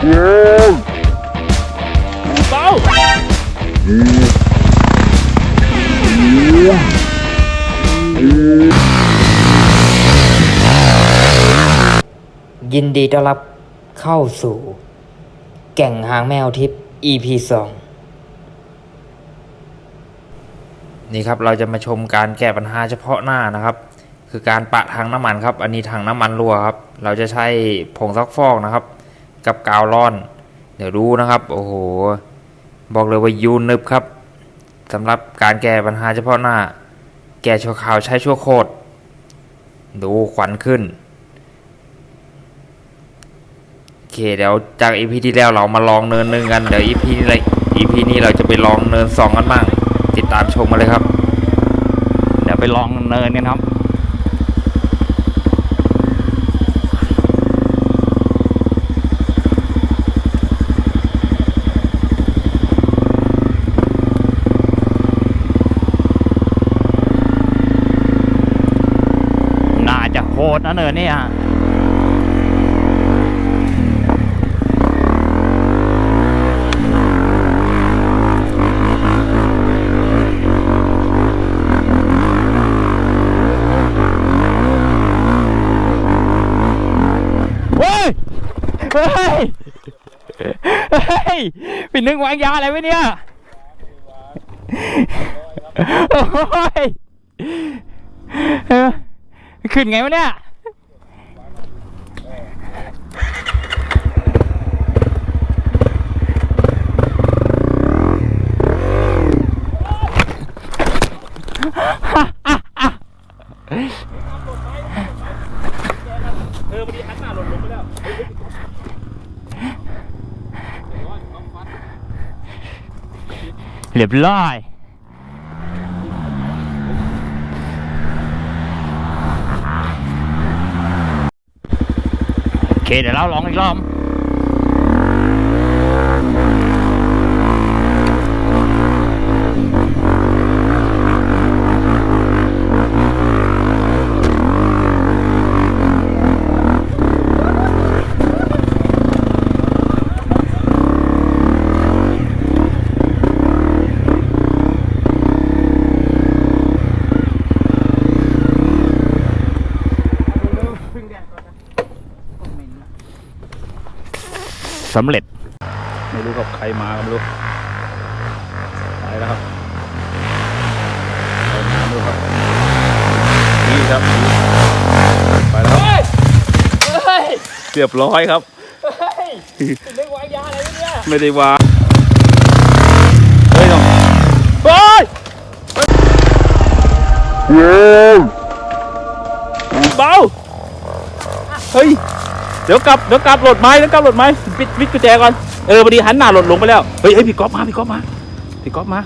เบายินดีต้อนรับเข้าสู่ แก่งหางแมวทิพย์ EP 2นี่ครับเราจะมาชมการแก้ปัญหาเฉพาะหน้านะครับ คือการปะถังน้ำมันครับ อันนี้ถังน้ำมันรั่วครับ เราจะใช้ผงซักฟอกนะครับ กับกาวร้อน เดี๋ยวดูนะครับ โอ้โห บอกเลยว่ายูนึบครับสำหรับการแก้ปัญหาเฉพาะหน้า แก้ชั่วคราวใช้ชั่วโคตร ดูขวัญขึ้นโอเคเดี๋ยวจากอีพีที่แล้วเรามาลองเนินหนึ่งกัน เดี๋ยวอีพีนี้เลยอีพีนี้เราจะไปลองเนินสองกันบ้าง ติดตามชมมาเลยครับ เดี๋ยวไปลองเนินกันครับ น่าจะโห ดนะเนินเนี่ยเฮ้ย เฮ้ยเฮ้ยปิดนึงวางยาอะไรไว้เนี่ย โอ้ย ขึ้นไงวะเนี่ยเรียบร้อย เคเดี๋ยวเราลองอีกรอบ สำเร็จ ไม่รู้กับใครมาก็ไม่รู้ไปแล้วครับไปน้ำดูครับนี่ครับไปแล้วครับเฮ้ยเรียบร้อยครับ เฮ้ยปิดนึงวางยาอะไรไว้เนี่ย ไม่ได้วาง เดี๋ยวกลับเดี๋ยวกลับโหลดไม้เดี๋ยวกลับโหลดไม้ปิดปิดกุญแจก่อนเออพอดีหันหน้าหลดลงไปแล้วเฮ้ยเฮ้ยพี่ก๊อฟมาพี่ก๊อฟมาพี่ก๊อฟมา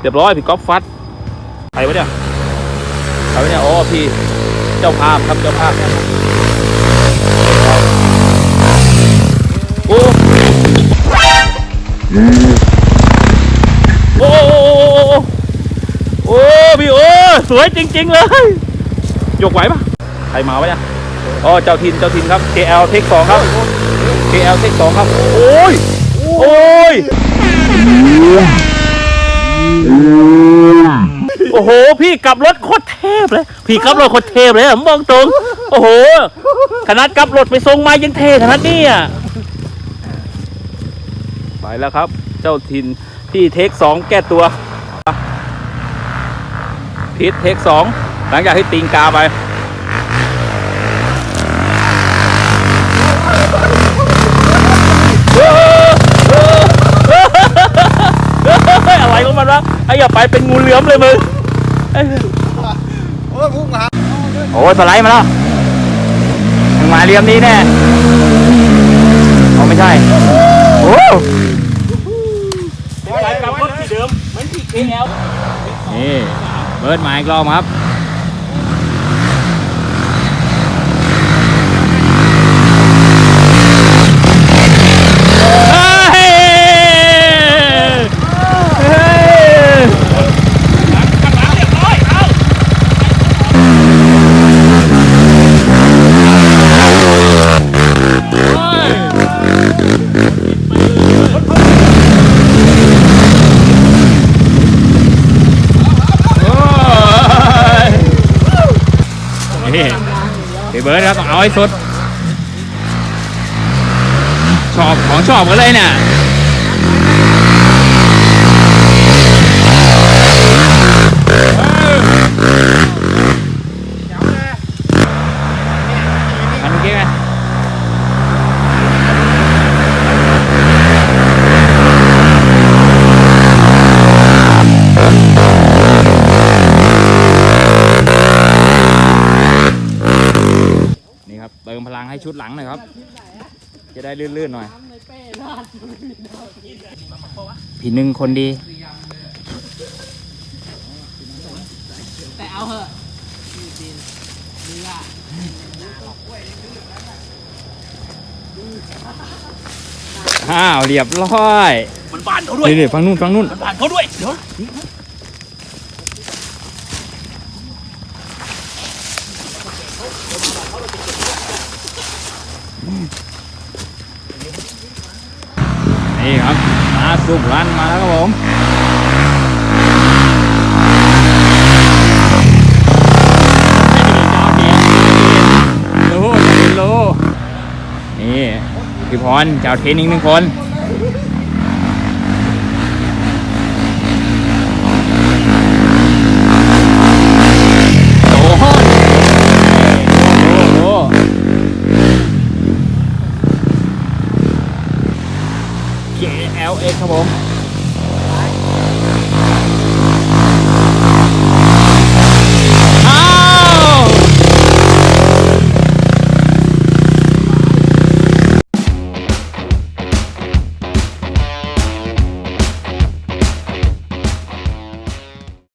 เรียบร้อยพี่ก๊อฟฟัดใครวะเนี่ยใครวะเนี่ยอ๋อพี่เจ้าภาพครับเจ้าภาพโอ้โอ้โอ้โอ้พี่โอ้สวยจริง ๆ เลยยกไหวปะใครมาวะเนี่ย อ๋อเจ้าทินเจ้าทินครับ KL เทคสองครับ KL เทคสองครับโอ้ยโอ้ยโอ้โห พี่กลับรถโคตรเทพเลย พี่กลับรถโคตรเทพเลยอะผมบอกตรง โอ้โหขนาดกลับรถไปทรงมายังเทขนาดนี้อะไปแล้วครับ เจ้าทินพี่เทคสองแก้ตัวพิษเทคสองหลังจากที่ตีงกาไป อ้อย่าไปเป็นงูเหลือมเลยมึงเอ้ยโอ้ยสไลด์มาแล้วมึงมาเรียมนี้แน่เอาไม่ใช่ โอ้อะไรกลับรถที่เดิมเหมือนที่ KL นี่เบิร์ดมาอีกรอบครับ เฮ้ยเฮ้ย นี่ พี่เบิร์ดครับต้องเอาให้สุด ชอบของชอบกันเลยเนี่ย ลังให้ชุดหลังหน่อยครับ จะได้ลื่นๆหน่อยพี่หนึ่งคนดี แต่เอาเหอะเรืออ้าวเรียบร้อย มันบานเขาด้วยนี่นี่ฟังนู่นฟังนู่นมันบานเขาด้วย เดี๋ยว นี่ครับมาสุกรันมาแล้วครับผมโลโลนี่พี่พรเจ้าเทนอีกหนึ่งคน